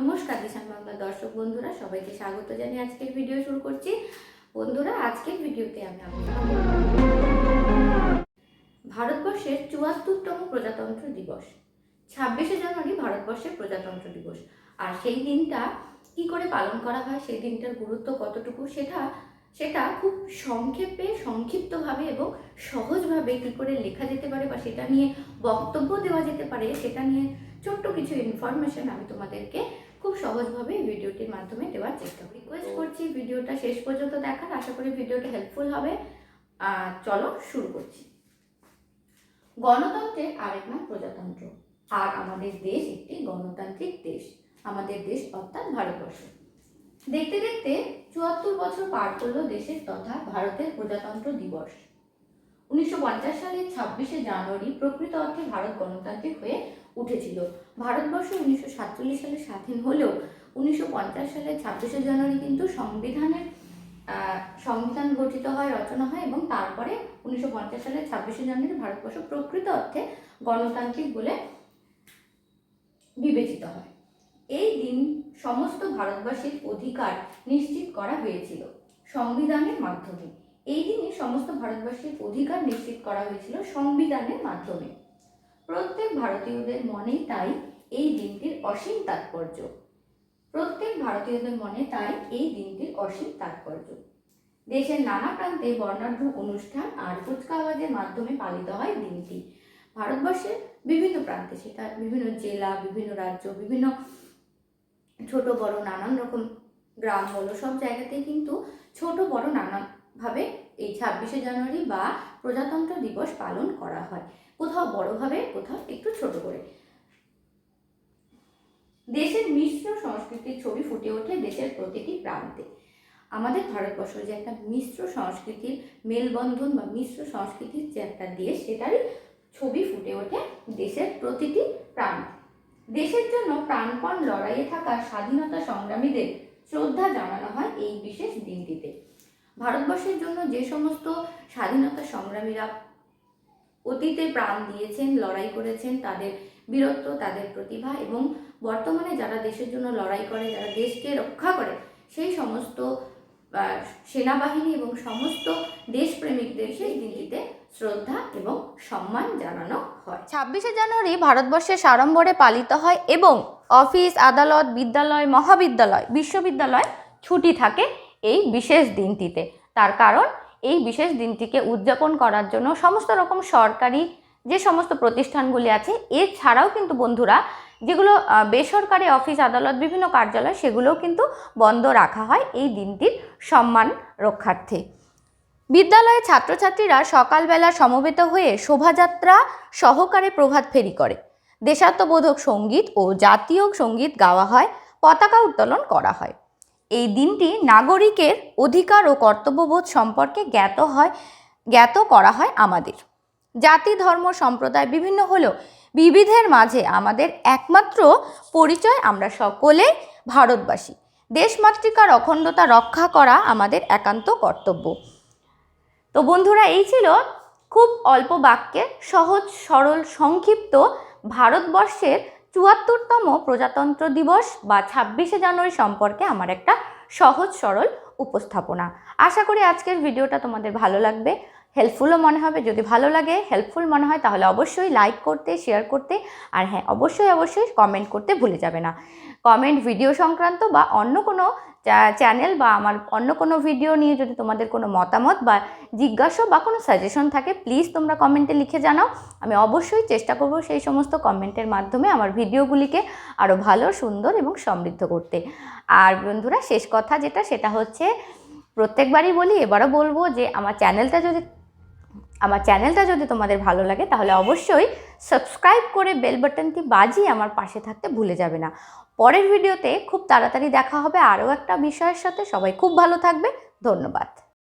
নমস্কার দিশান বাংলার দর্শক বন্ধুরা, সবাইকে স্বাগত জানিয়ে আজকের ভিডিও শুরু করছি। বন্ধুরা, আজকের ভিডিওতে আমি ভারতবর্ষের চুয়াত্তরতম প্রজাতন্ত্র দিবস। ছাব্বিশে জানুয়ারি ভারতবর্ষের প্রজাতন্ত্র দিবস। আর সেই দিনটা কি করে পালন করা হয়, সেই দিনটার গুরুত্ব কতটুকু, সেটা সেটা খুব সংক্ষেপে, সংক্ষিপ্তভাবে এবং সহজভাবে কী করে লেখা যেতে পারে বা সেটা নিয়ে বক্তব্য দেওয়া যেতে পারে, সেটা নিয়ে ছোট্ট কিছু ইনফরমেশন আমি তোমাদেরকে খুব সহজভাবে ভিডিওটির মাধ্যমে দেওয়ার চেষ্টা করি। রিকোয়েস্ট করছি ভিডিওটা শেষ পর্যন্ত দেখার। আশা করি ভিডিওটা হেল্পফুল হবে। আর চলো শুরু করছি। গণতন্ত্রের আরেক নাম প্রজাতন্ত্র। আর আমাদের দেশ একটি গণতান্ত্রিক দেশ। আমাদের দেশ অর্থাৎ ভারতবর্ষ। দেখতে দেখতে চুয়াত্তর বছর পার করল দেশের তথা ভারতের প্রজাতন্ত্র দিবস। উনিশশো পঞ্চাশ সালের ছাব্বিশে জানুয়ারি প্রকৃত অর্থে ভারত গণতান্ত্রিক হয়ে উঠেছিল। ভারতবর্ষ উনিশশো সাতচল্লিশ সালে স্বাধীন হলেও উনিশশো পঞ্চাশ সালে ছাব্বিশে জানুয়ারি কিন্তু সংবিধানের সংবিধান গঠিত হয়, রচনা হয় এবং তারপরে উনিশশো পঞ্চাশ সালে ছাব্বিশে জানুয়ারি ভারতবর্ষ প্রকৃত অর্থে গণতান্ত্রিক বলে বিবেচিত হয়। এই দিন সমস্ত ভারতবাসীর অধিকার নিশ্চিত করা হয়েছিল সংবিধানের মাধ্যমে। এই দিনে সমস্ত ভারতবাসীর অধিকার নিশ্চিত করা হয়েছিল সংবিধানের মাধ্যমে। ভারতীয়দের মনে তাই এই দিনটির অসীম তাৎপর্য। প্রত্যেক ভারতীয়দের মনে তাই এই দিনটির অসীম তাৎপর্য। দেশের নানা প্রান্তে বর্ণাঢ্য অনুষ্ঠান আর কুচকাওয়াজের মাধ্যমে পালিত হয় দিনটি। ভারতবর্ষের বিভিন্ন প্রান্তে সেটা বিভিন্ন জেলা, বিভিন্ন রাজ্য, বিভিন্ন ছোট, বড়, নানান রকম গ্রাম বলো সব জায়গাতেই কিন্তু ছোট, বড় নানানভাবে এই ছাব্বিশে জানুয়ারি বা প্রজাতন্ত্র দিবস পালন করা হয়। কোথাও বড়ভাবে কোথাও একটু ছোট করে। দেশের মিশ্র সংস্কৃতির ছবি ফুটে ওঠে দেশের প্রতিটি প্রান্তে। আমাদের ভারতবর্ষ যে একটা মিশ্র সংস্কৃতির মেলবন্ধন বা মিশ্র সংস্কৃতির যে একটা দেশ, সেটারই ছবি ফুটে ওঠে দেশের প্রতিটি প্রান্তে। দেশের জন্য প্রাণপণ লড়াইয়ে থাকা স্বাধীনতা সংগ্রামীদের শ্রদ্ধা জানানো হয় এই বিশেষ দিনটিতে ভারতবর্ষের জন্য যে সমস্ত স্বাধীনতা সংগ্রামীরা অতীতে প্রাণ দিয়েছেন, লড়াই করেছেন, তাদের বীরত্ব, তাদের প্রতিভা এবং বর্তমানে যারা দেশের জন্য লড়াই করে, যারা দেশকে রক্ষা করে, সেই সমস্ত সেনাবাহিনী এবং সমস্ত দেশপ্রেমিকদের সেই দিনটিতে শ্রদ্ধা এবং সম্মান জানানো হয়। ছাব্বিশে জানুয়ারি ভারতবর্ষের সাড়ম্বরে পালিত হয় এবং অফিস, আদালত, বিদ্যালয়, মহাবিদ্যালয়, বিশ্ববিদ্যালয় ছুটি থাকে এই বিশেষ দিনটিতে। তার কারণ, এই বিশেষ দিনটিকে উদযাপন করার জন্য সমস্ত রকম সরকারি যে সমস্ত প্রতিষ্ঠানগুলি আছে, এছাড়াও কিন্তু বন্ধুরা, যেগুলো বেসরকারি অফিস, আদালত, বিভিন্ন কার্যালয়, সেগুলোও কিন্তু বন্ধ রাখা হয় এই দিনটির সম্মান রক্ষার্থে। বিদ্যালয়ে ছাত্রছাত্রীরা সকালবেলা সমবেত হয়ে শোভাযাত্রা সহকারে প্রভাত ফেরি করে। দেশাত্মবোধক সংগীত ও জাতীয় সংগীত গাওয়া হয়, পতাকা উত্তোলন করা হয়। এই দিনটি নাগরিকের অধিকার ও কর্তব্যবোধ সম্পর্কে জ্ঞাত হয়, জ্ঞাত করা হয় আমাদের। জাতি, ধর্ম, সম্প্রদায় বিভিন্ন হলেও বিবিধের মাঝে আমাদের একমাত্র পরিচয় আমরা সকলে ভারতবাসী। দেশমাতৃকার অখণ্ডতা রক্ষা করা আমাদের একান্ত কর্তব্য। তো বন্ধুরা, এই ছিল খুব অল্প বাক্যে সহজ, সরল, সংক্ষিপ্ত ভারতবর্ষের চুয়াত্তরতম প্রজাতন্ত্র দিবস বা ছাব্বিশে জানুয়ারি সম্পর্কে আমার একটা সহজ সরল উপস্থাপনা। আশা করি আজকের ভিডিওটা তোমাদের ভালো লাগবে। হেল্পফুলও মনে হবে। যদি ভালো লাগে হেল্পফুল মনে হয়, তাহলে অবশ্যই লাইক করতে শেয়ার করতে, আর হ্যাঁ অবশ্যই অবশ্যই কমেন্ট করতে ভুলে যাবে না। কমেন্ট ভিডিও সংক্রান্ত বা অন্য কোনো চ্যানেল বা আমার অন্য কোনো ভিডিও নিয়ে যদি তোমাদের কোনো মতামত বা জিজ্ঞাসা বা কোনো সাজেশন থাকে প্লিজ তোমরা কমেন্টে লিখে জানাও। আমি অবশ্যই চেষ্টা করব সেই সমস্ত কমেন্টের মাধ্যমে আমার ভিডিওগুলিকে আরও ভালো, সুন্দর এবং সমৃদ্ধ করতে। আর বন্ধুরা, শেষ কথা যেটা, সেটা হচ্ছে প্রত্যেকবারই বলি, এবারও বলব যে আমার চ্যানেলটা যদি আমার চ্যানেলটা যদি তোমাদের ভালো লাগে, তাহলে অবশ্যই সাবস্ক্রাইব করে বেল বাটনটি বাজিয়ে আমার পাশে থাকতে ভুলে যাবে না। পরের ভিডিওতে খুব তাড়াতাড়ি দেখা হবে আরও একটা বিষয়ের সাথে। সবাই খুব ভালো থাকবে। ধন্যবাদ।